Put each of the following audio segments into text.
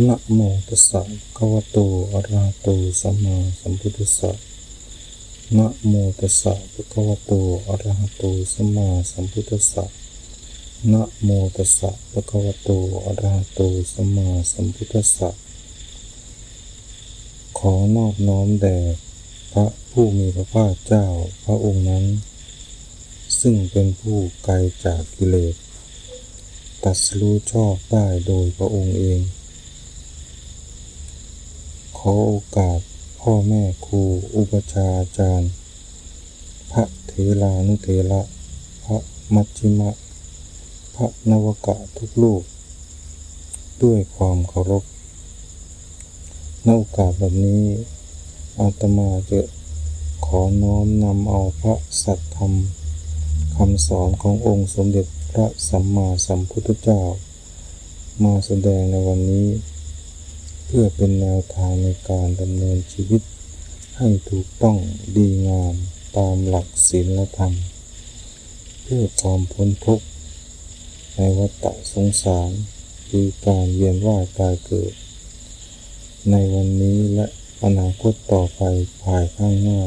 นะโมตัสสะภะคะวะโตอะระหะโตสัมมาสัมพุทธัสสะนะโมตัสสะภะคะวะโตอะระหะโตสัมมาสัมพุทธัสสะนะโมตัสสะภะคะวะโตอะระหะโตสัมมาสัมพุทธัสสะขอนอบน้อมแด่พระผู้มีพระภาคเจ้าพระองค์นั้น ซึ่งเป็นผู้ไกลจากกิเลสตรัสรู้ชอบได้โดยพระองค์เอง อโอกาสพ่อแม่ครูอุปชาอาจารย์ พระเถรานุเถระ พระมัชฌิมะ พระนวกะทุกลูก ด้วยความเคารพในโอกาสแบบนี้อาตมาจะขอน้อมนำเอาพระสัทธรรมคำสอนขององค์สมเด็จพระสัมมาสัมพุทธเจ้า มาแสดงในวันนี้ พื่อเป็นแนวทางในการดำเนินชีวิต ให้ถูกต้องดีงามตามหลักศีลธรรม เพื่อความพ้นทุกข์ในวัฏสงสารคือการเวียนว่ายตายเกิด ในวันนี้และอนาคตต่อไปภายข้างหน้า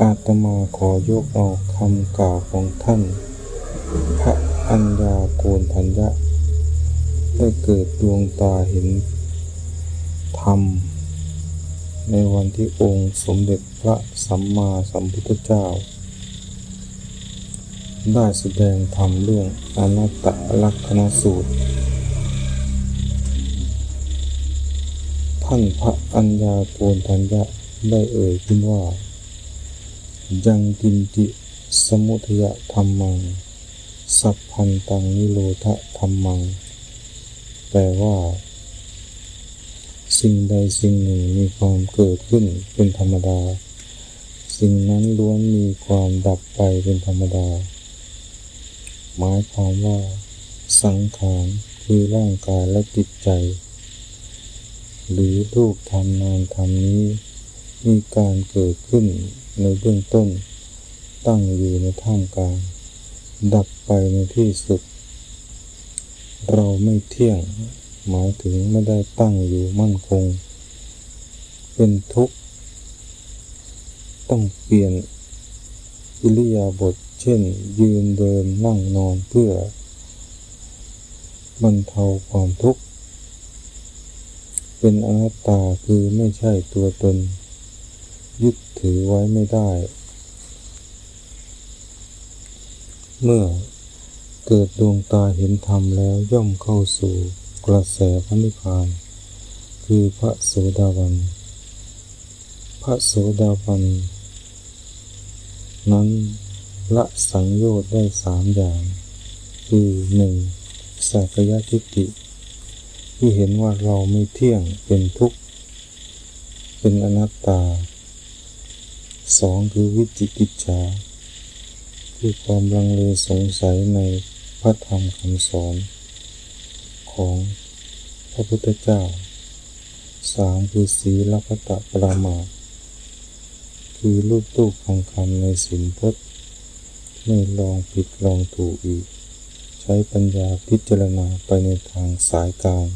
อาตมาขอยกเอาคำกล่าวของท่าน พระอัญญาโกณทัญญะ ได้เกิดดวงตาเห็นธรรม ในวันที่องค์สมเด็จพระสัมมาสัมพุทธเจ้า ได้แสดงธรรมเรื่องอนัตตลักษณสูตร ท่านพระอัญญาโกณทัญญะได้เอ่ยขึ้นว่า ยังกินจิสมุทยธรรมัง สัพพันตังนิโรธธรรมัง ลว่า สิ่งใดสิ่งหนึ่งมีความเกิดขึ้นเป็นธรรมดา สิ่งนั้นล้วนมีความดับไปเป็นธรรมดา หมายความว่า สังขารคือร่างกายและจิตใจ หรือรูปธรรมนามธรรมนี้ มีการเกิดขึ้นในเบื้องต้น ตั้งอยู่ในท่ามกลาง ดับไปในที่สุด เราไม่เที่ยง หมายถึงไม่ได้ตั้งอยู่มั่นคง เป็นทุกข์ ต้องเปลี่ยนอิริยาบถเช่น ยืนเดินนั่งนอนเพื่อบรรเทาความทุกข์ เป็นอนัตตาคือไม่ใช่ตัวตน ยึดถือไว้ไม่ได้ เมื่อ เกิดดวงตาเห็นธรรมแล้วย่อมเข้าสู่กระแสพระนิพพาน คือพระโสดาบัน พระโสดาบัน นั้นละสังโยชน์ได้สามอย่าง คือหนึ่งสักยทิฏฐิที่เห็นว่าเราไม่เที่ยงเป็นทุกข์ เป็นอนัตตาสองคือวิจิกิจฉาคือความลังเลสงสัยใน พระธรรมคำสอนของพระพุทธเจ้าสามคือศีลพัตตปรามาคือรูปตู้คำคำในสินพจน์ไม่ลองผิดลองถูกอีก ใช้ปัญญาพิจารณาไปในทางสายกลาง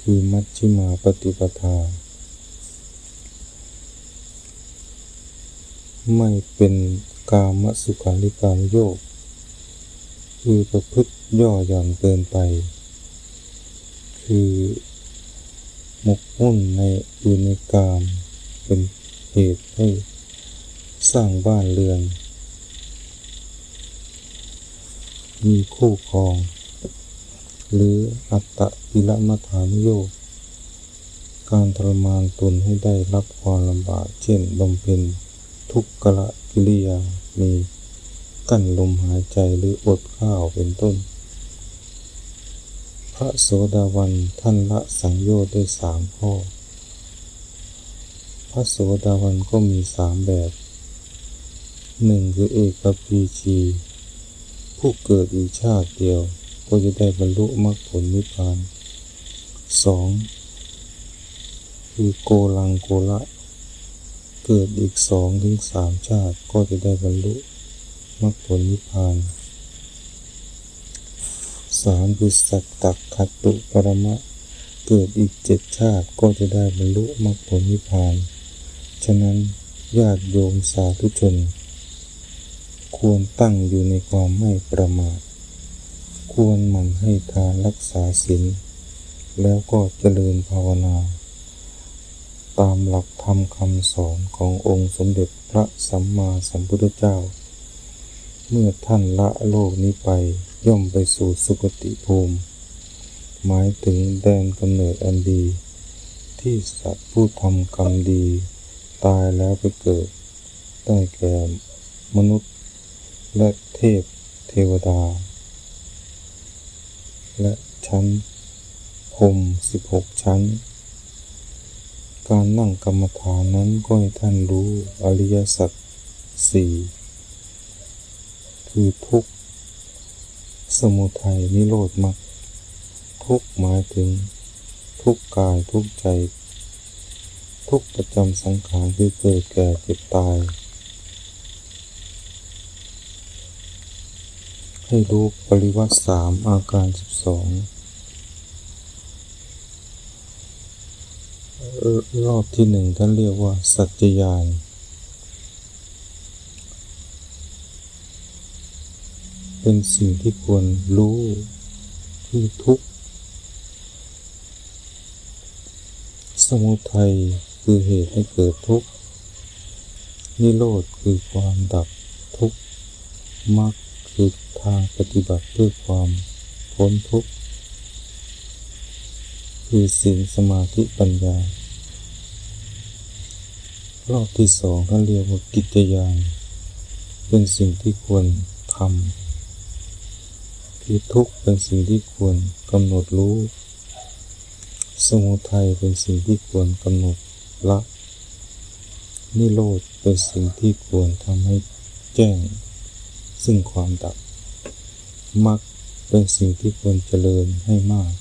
คือมัชฌิมาปฏิปทา ไม่เป็นกามสุขาริการโยก คือประพฤติย่อหย่อนเกินไป คือหมกมุ่นในอุณกาม เป็นเหตุให้สร้างบ้านเรือน มีคู่ครอง หรืออัตตะกิลมัฐานโยกการทรมานตนให้ได้รับความลำบาก เช่นบำเพ็ญทุกขละกิริยามี กั้นลมหายใจหรืออดข้าวเป็นต้น พระโสดาบันท่านละสังโยชน์ได้สามข้อ พระโสดาบันก็มีสามแบบหนึ่งคือเอกพีชีผู้เกิดอีกชาติเดียวก็จะได้บรรลุมรรคผลนิพพานสองคือโกลังโกละ เกิดอีกสองถึงสามชาติก็จะได้บรรลุ มรรคผลนิพพานสามคือสัตตักขัตตุปรมะ เกิดอีกเจ็ดชาติก็จะได้บรรลุมรรคผลนิพพาน ฉะนั้นญาติโยมสาธุชน ควรตั้งอยู่ในความไม่ประมาท ควรหมั่นให้ทานรักษาศีลแล้วก็เจริญภาวนา ตามหลักธรรมคำสอนขององค์สมเด็จพระสัมมาสัมพุทธเจ้า เมื่อท่านละโลกนี้ไปย่อมไปสู่สุคติภูมิ หมายถึงแดนกำเนิดอันดี ที่สัตว์ผู้ทำกรรมดี ตายแล้วไปเกิด ได้แก่มนุษย์ และเทพเทวดา และชั้นพรมสิบหกชั้น การนั่งกรรมฐานนั้นก็ให้ท่านรู้อริยสัจสี่ คือทุกข์ สมุทัยนิโรธมรรคทุกหมายถึง ทุกกายทุกใจ ทุกประจำสังขารคือเกิดแก่เจ็บตาย ให้รู้ปริวัติสามอาการสิบสองรอบที่หนึ่งท่านเรียกว่าสัจจญาณ เป็นสิ่งที่ควรรู้คือทุกสมุทัยคือเหตุให้เกิดทุกข์ นิโรธคือความดับทุกข์มรรคคือทางปฏิบัติเพื่อความพ้นทุกข์ คือศีลสมาธิปัญญา รอบที่สองท่านเรียกว่ากิจยานเป็นสิ่งที่ควรทำ คือทุกข์เป็นสิ่งที่ควรกำหนดรู้ สมุทัยเป็นสิ่งที่ควรกำหนดละ นิโรธเป็นสิ่งที่ควรทำให้แจ้ง ซึ่งความดับมรรคเป็นสิ่งที่ควรเจริญให้มาก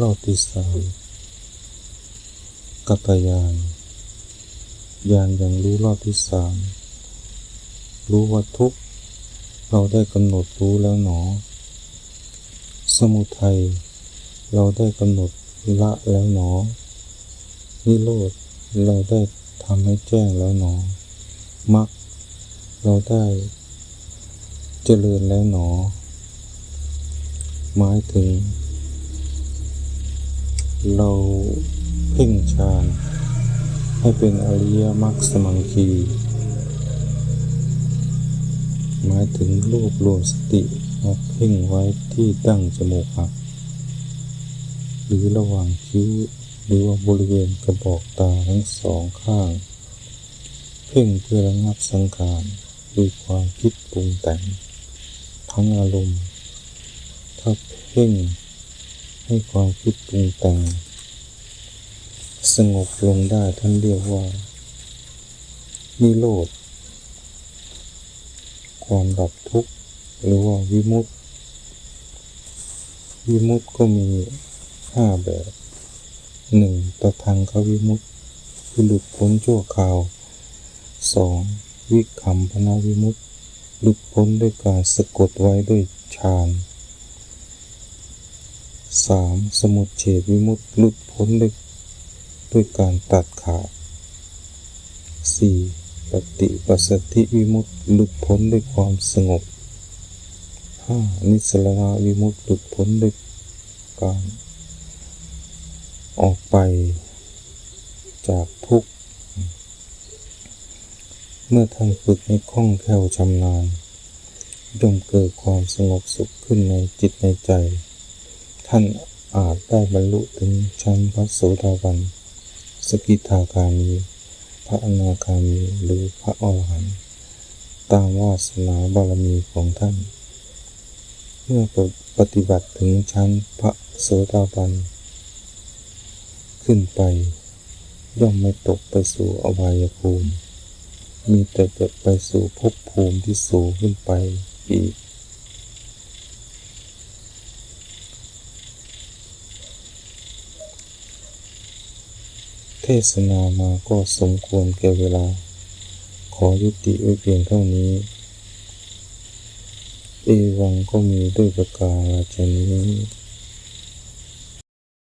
รอบที่สามกัตยานยานยังรู้รอบที่สามรู้ว่าทุกข์ เราได้กำหนดรู้แล้วหนอ สมุทัย เราได้กำหนดละแล้วหนอ นิโรธ เราได้ทำให้แจ้งแล้วหนอมรรคเราได้เจริญแล้วหนอ หมายถึง เราเพ่งฌานให้เป็นอริยมรรคสมังคี หมายถึงรวบรวมสติมาเพ่งไว้ที่ดั้งจมูกหัก หรือระหว่างคิ้วหรือว่าบริเวณกระบอกตาทั้งสองข้าง เพ่งเพื่อระงับสังขารด้วยความคิดปรุงแต่งทั้งอารมณ์ ถ้าเพ่งให้ความคิดปรุงแต่งสงบลงได้ท่านเรียกว่านิโรธ ความดับทุกข์หรือว่าวิมุตติวิมุตติก็มีห้าแบบหนึ่งตทางควิมุตติคือหลุดพ้นชั่วคราวสองวิคัมพนาวิมุตติหลุดพ้นด้วยการสะกดไว้ด้วยฌานสามสมุทเฉดวิมุตติหลุดพ้นด้วยด้วยการตัดขาดสี่ ปฏิปัสสธิวิมุตติหลุดพ้นด้วยความสงบห้านิสรณวิมุตติหลุดพ้นด้วยการออกไปจากทุกข์เมื่อท่านฝึกให้คล่องแคล่วชำนาญย่อมเกิดความสงบสุขขึ้นในจิตในใจ ท่านอาจได้บรรลุถึงชั้นพระโสดาบัน สกิทาคามี พระอนาคามีหรือพระอรหันต์ตามวาสนาบารมีของท่าน เมื่อปฏิบัติถึงชั้นพระโสดาบัน ขึ้นไป ย่อมไม่ตกไปสู่อบายภูมิ มีแต่จะไปสู่ภพภูมิที่สูงขึ้นไปอีก เทศนามาก็สมควรแก่เวลา ขอยุติไว้เพียงเท่านี้ เอวังก็มีด้วยประกาศนี้